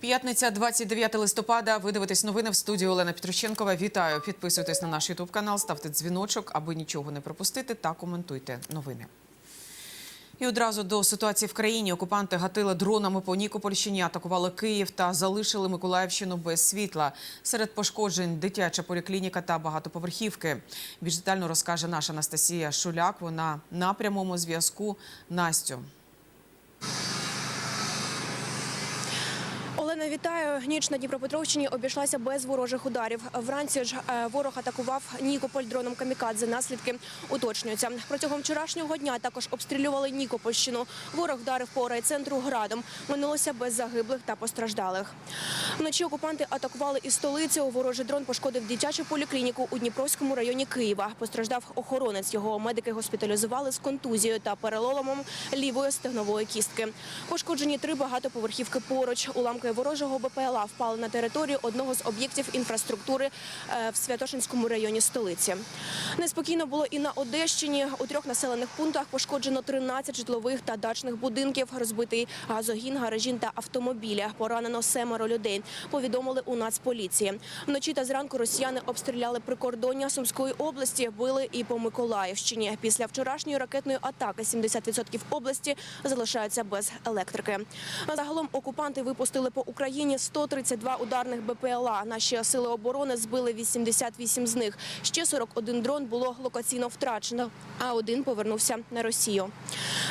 П'ятниця, 29 листопада. Ви дивитесь новини в студії Олена Петрущенкова. Вітаю. Підписуйтесь на наш Ютуб канал, ставте дзвіночок, аби нічого не пропустити, та коментуйте новини. І одразу до ситуації в країні окупанти гатили дронами по Нікопольщині, атакували Київ та залишили Миколаївщину без світла. Серед пошкоджень дитяча поліклініка та багатоповерхівки. Більш детально розкаже наша Анастасія Шуляк. Вона на прямому зв'язку. Настю. Олена, вітаю. Ніч на Дніпропетровщині обійшлася без ворожих ударів. Вранці ж е, ворог атакував Нікополь дроном камікадзе. Наслідки уточнюються. Протягом вчорашнього дня також обстрілювали Нікопольщину. Ворог вдарив по райцентру градом. Минулося без загиблих та постраждалих. Вночі окупанти атакували і столицю. Ворожий дрон пошкодив дитячу поліклініку у Дніпровському районі Києва. Постраждав охоронець. Його медики госпіталізували з контузією та переломом лівої стегнової кістки. Пошкоджені три багатоповерхівки поруч. Уламки ворожого БПЛА впали на територію одного з об'єктів інфраструктури е, в Святошинському районі столиці. Неспокійно було і на Одещині. У трьох населених пунктах пошкоджено 13 житлових та дачних будинків, розбитий газогін, гаражі та автомобіля. Поранено семеро людей. Повідомили у Нацполіції. Вночі та зранку росіяни обстріляли прикордоння Сумської області, били і по Миколаївщині. Після вчорашньої ракетної атаки 70% області залишаються без електрики. Загалом окупанти випустили по Україні 132 ударних БПЛА. Наші сили оборони збили 88 з них. Ще 41 дрон було локаційно втрачено, а один повернувся на Росію.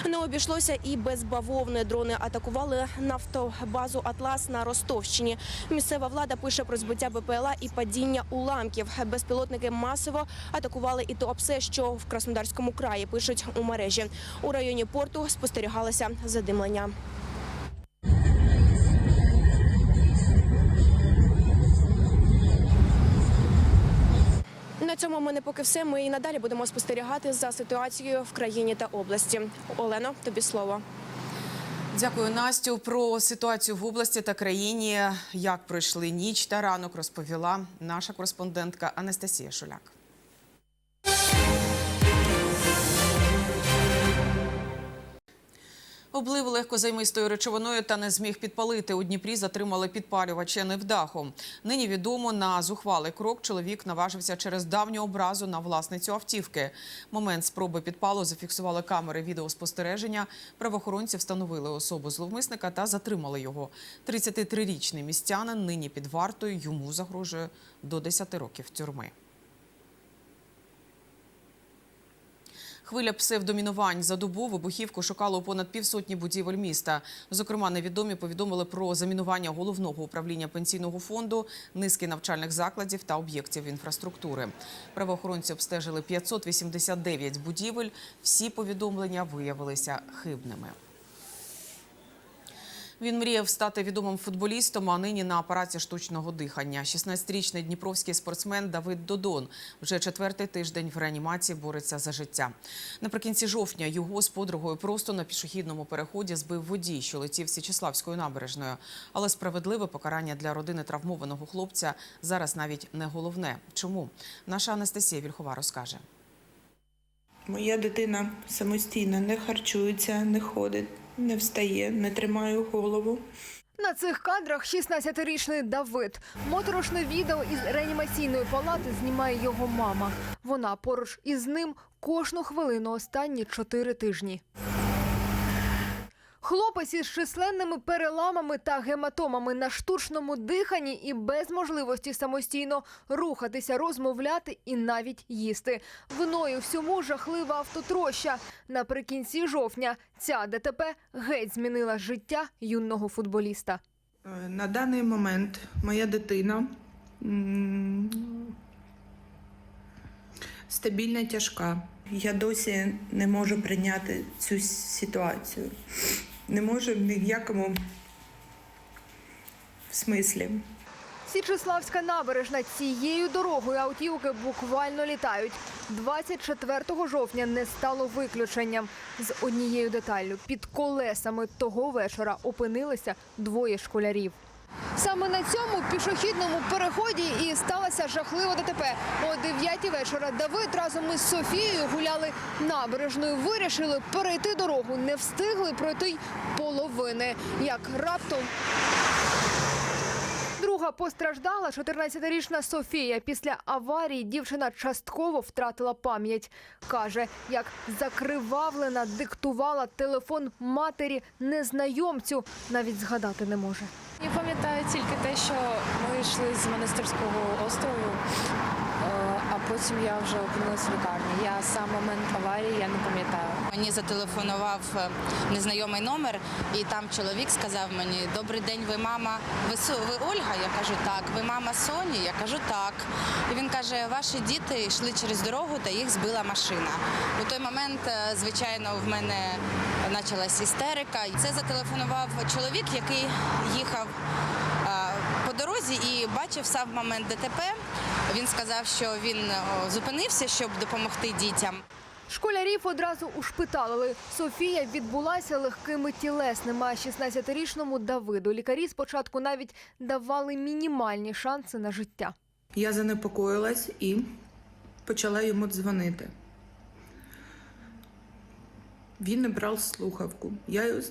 Не обійшлося і без бавовни. Дрони атакували нафтобазу Атлас на Ростовщині. Місцева влада пише про збиття БПЛА і падіння уламків. Безпілотники масово атакували і Туапсе, що в Краснодарському краї пишуть у мережі. У районі порту спостерігалося задимлення. Цьому в мене поки все. Ми і надалі будемо спостерігати за ситуацією в країні та області. Олено, тобі слово. Дякую, Настю. Про ситуацію в області та країні, як пройшли ніч та ранок, розповіла наша кореспондентка Анастасія Шуляк. Облив легкозаймистою речовиною та не зміг підпалити. У Дніпрі затримали підпалювача невдаху. Нині відомо, на зухвалий крок чоловік наважився через давню образу на власницю автівки. Момент спроби підпалу зафіксували камери відеоспостереження. Правоохоронці встановили особу зловмисника та затримали його. 33-річний містянин нині під вартою. Йому загрожує до 10 років тюрми. Хвиля псевдомінувань за добу вибухівку шукало понад півсотні будівель міста. Зокрема, невідомі повідомили про замінування головного управління пенсійного фонду, низки навчальних закладів та об'єктів інфраструктури. Правоохоронці обстежили 589 будівель. Всі повідомлення виявилися хибними. Він мріяв стати відомим футболістом, а нині на апараті штучного дихання. 16-річний дніпровський спортсмен Давид Додон вже четвертий тиждень в реанімації бореться за життя. Наприкінці жовтня його з подругою просто на пішохідному переході збив водій, що летів Січеславською набережною. Але справедливе покарання для родини травмованого хлопця зараз навіть не головне. Чому наша Анастасія Вільхова розкаже. Моя дитина самостійно не харчується, не ходить, не встає, не тримаю голову. На цих кадрах 16-річний Давид. Моторошне відео із реанімаційної палати знімає його мама. Вона поруч із ним кожну хвилину останні чотири тижні. Хлопець із численними переламами та гематомами на штучному диханні і без можливості самостійно рухатися, розмовляти і навіть їсти. Виною всьому жахлива автотроща. Наприкінці жовтня ця ДТП геть змінила життя юного футболіста. Е, На даний момент моя дитина стабільна тяжка. Я досі не можу прийняти цю ситуацію. Не може ні в якому смислі. Січеславська набережна цією дорогою автівки буквально літають. 24 жовтня не стало виключенням. З однією деталлю під колесами того вечора опинилися двоє школярів. Саме на цьому пішохідному переході і сталося жахлива ДТП. О 9 вечора Давид разом із Софією гуляли набережною. Вирішили перейти дорогу. Не встигли пройти й половини. Як раптом друга постраждала 14-річна Софія. Після аварії дівчина частково втратила пам'ять. Каже, як закривавлена диктувала телефон матері незнайомцю. Навіть згадати не може. Пам'ятаю тільки те, що ми йшли з монастирського острову, потім я вже опинилась в лікарні. Я сам момент аварії я не пам'ятаю. Мені зателефонував е, незнайомий номер, і там чоловік сказав мені: Добрий день, ви мама. Ви ви Ольга? Я кажу, так. Ви мама Соні? Я кажу, так. І він каже: Ваші діти йшли через дорогу та їх збила машина. У той момент, е, звичайно, в мене почалась істерика. Це зателефонував чоловік, який їхав дорозі і бачив сам момент ДТП. Він сказав, що він зупинився, щоб допомогти дітям. Школярів одразу ушпиталили. Софія відбулася легкими тілесними, а 16-річному Давиду лікарі спочатку навіть давали мінімальні шанси на життя. Я занепокоїлась і почала йому дзвонити. Він не брав слухавку. Я й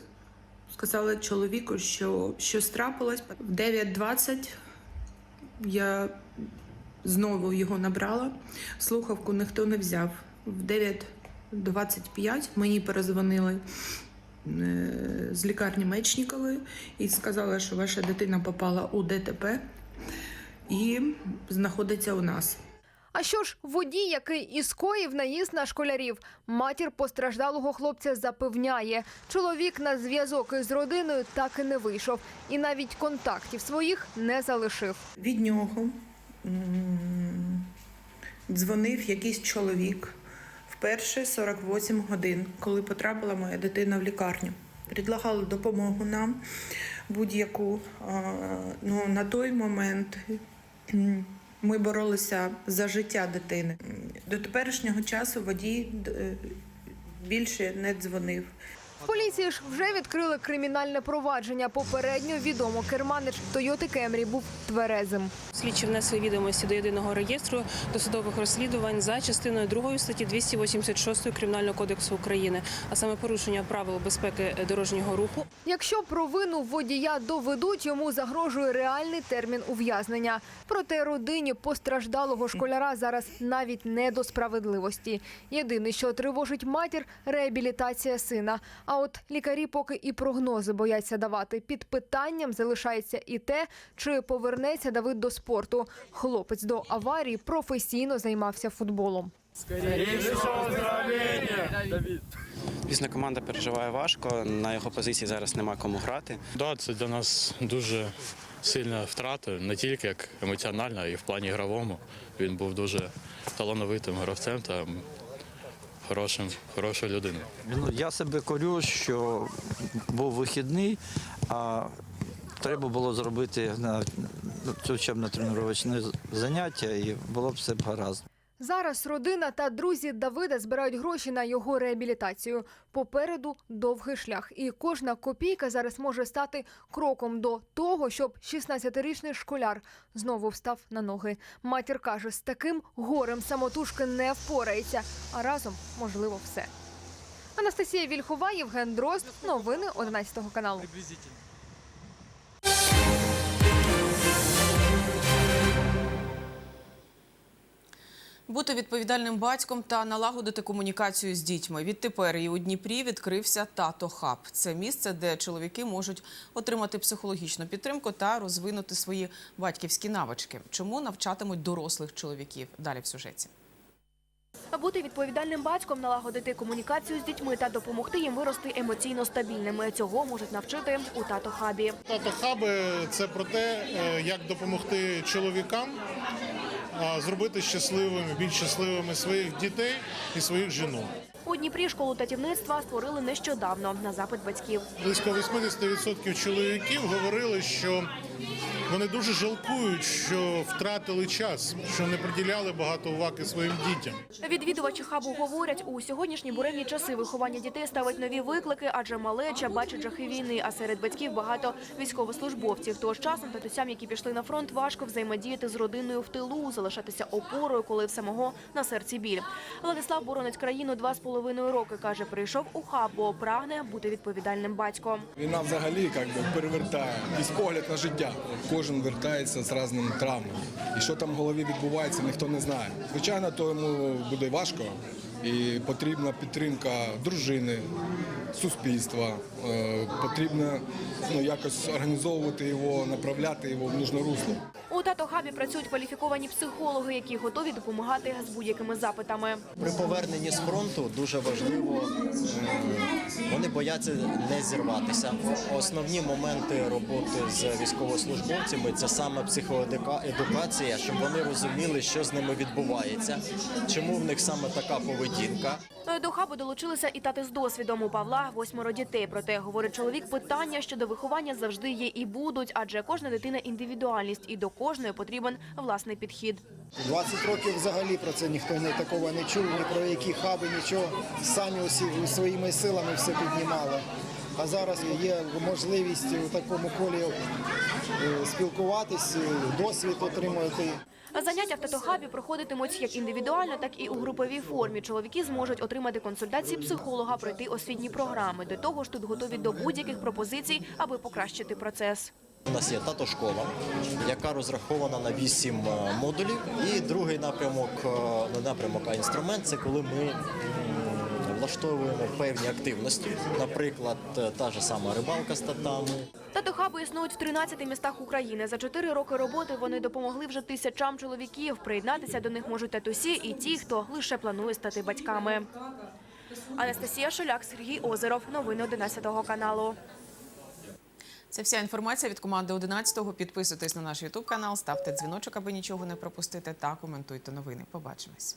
сказала чоловіку, що щось трапилось. В 9.20 я знову його набрала. Слухавку ніхто не взяв. В 9.25 мені перезвонили е, з лікарні Мечнікової і сказали, що ваша дитина попала у ДТП і знаходиться у нас. А що ж, водій, який і скоїв наїзд на школярів, матір постраждалого хлопця запевняє, чоловік на зв'язок із родиною так і не вийшов, і навіть контактів своїх не залишив. Від нього дзвонив якийсь чоловік вперше 48 годин, коли потрапила моя дитина в лікарню. Предлагали допомогу нам будь-яку. Ну, на той момент ми боролися за життя дитини. До теперішнього часу водій е, більше не дзвонив. Поліції ж вже відкрили кримінальне провадження. Попередньо відомо, керманич Тойоти Кемрі був тверезим. Слідчі внесли відомості до єдиного реєстру досудових розслідувань за частиною 2 статті 286 Кримінального кодексу України, а саме порушення правил безпеки дорожнього руху. Якщо провину водія доведуть, йому загрожує реальний термін ув'язнення. Проте родині постраждалого школяра зараз навіть не до справедливості. Єдине, що тривожить матір реабілітація сина. А от лікарі поки і прогнози бояться давати. Під питанням залишається і те, чи повернеться Давид до спорту. Хлопець до аварії професійно займався футболом. Звісно, команда переживає важко. На його позиції зараз нема кому грати. Да, це для нас дуже сильна втрата, не тільки як емоціональна, а й в плані ігровому. Він був дуже талановитим гравцем та хорошим, хорошою людиною. Ну, я себе корю, що був вихідний, а треба було зробити на учебно тренувачне заняття, і було б все б гаразд. Зараз родина та друзі Давида збирають гроші на його реабілітацію. Попереду довгий шлях, і кожна копійка зараз може стати кроком до того, щоб 16-річний школяр знову встав на ноги. Матір каже, з таким горем самотужки не впорається, а разом можливо все. Анастасія Вільхова, Євген Дрозд. Новини 11 каналу. Бути відповідальним батьком та налагодити комунікацію з дітьми. Відтепер і у Дніпрі відкрився тато хаб. Це місце, де чоловіки можуть отримати психологічну підтримку та розвинути свої батьківські навички. Чому навчатимуть дорослих чоловіків? Далі в сюжеті. А бути відповідальним батьком, налагодити комунікацію з дітьми та допомогти їм вирости емоційно стабільними. Цього можуть навчити у тато хабі. Татохаби це про те, е, як допомогти чоловікам зробити щасливими, більш щасливими своїх дітей і своїх жінок. У Дніпрі школу татівництва створили нещодавно на запит батьків. Близько 80% чоловіків говорили, що вони дуже жалкують, що втратили час, що не приділяли багато уваги своїм дітям. Відвідувачі хабу говорять, у сьогоднішні буремні часи виховання дітей ставить нові виклики, адже малеча бачить жахи війни, а серед батьків багато військовослужбовців. Тож часом татусям, які пішли на фронт, важко взаємодіяти з родиною в тилу, залишатися опорою, коли в самого на серці біль. Владислав боронить країну два з половиною роки. каже, прийшов у хаб, бо прагне бути відповідальним батьком. Війна взагалі як би, перевертає погляд на життя. Життя. Кожен вертається з різними травмами. І що там в голові відбувається, ніхто не знає. Звичайно, то йому буде важко, і потрібна підтримка дружини, суспільства. Е, Потрібно ну, якось організовувати його, направляти його в нужне русло. У тато хабі працюють кваліфіковані психологи, які готові допомагати з будь-якими запитами. При поверненні з фронту дуже важливо, вони бояться не зірватися. Основні моменти роботи з військовослужбовцями це саме психоедукація, щоб вони розуміли, що з ними відбувається, чому в них саме така поведінка. До хабу долучилися і тати з досвідом. У Павла восьмеро дітей. Проте, говорить чоловік, питання щодо виховання завжди є і будуть, адже кожна дитина індивідуальність і до кожної потрібен власний підхід. 20 років взагалі про це ніхто не такого не чув, ні про які хаби, нічого. Самі усі своїми силами все піднімали. А зараз є можливість у такому колі е, спілкуватись, е, досвід отримувати. Заняття в татохабі проходитимуть як індивідуально, так і у груповій формі. Чоловіки зможуть отримати консультації психолога, пройти освітні програми. До того ж, тут готові до будь-яких пропозицій, аби покращити процес. У нас є тато школа, яка розрахована на 8 е, модулів. І другий напрямок, не напрямок, а інструмент це коли ми влаштовуємо певні активності. Наприклад, е, та ж сама рибалка з татами. Татохаби існують в 13 містах України. За 4 роки роботи вони допомогли вже тисячам чоловіків. Приєднатися до них можуть татусі і ті, хто лише планує стати батьками. Анастасія Шуляк, Сергій Озеров. Новини 11 каналу. Це вся інформація від команди 11-го. Підписуйтесь на наш Ютуб канал, ставте дзвіночок, аби нічого не пропустити, та коментуйте новини. Побачимось.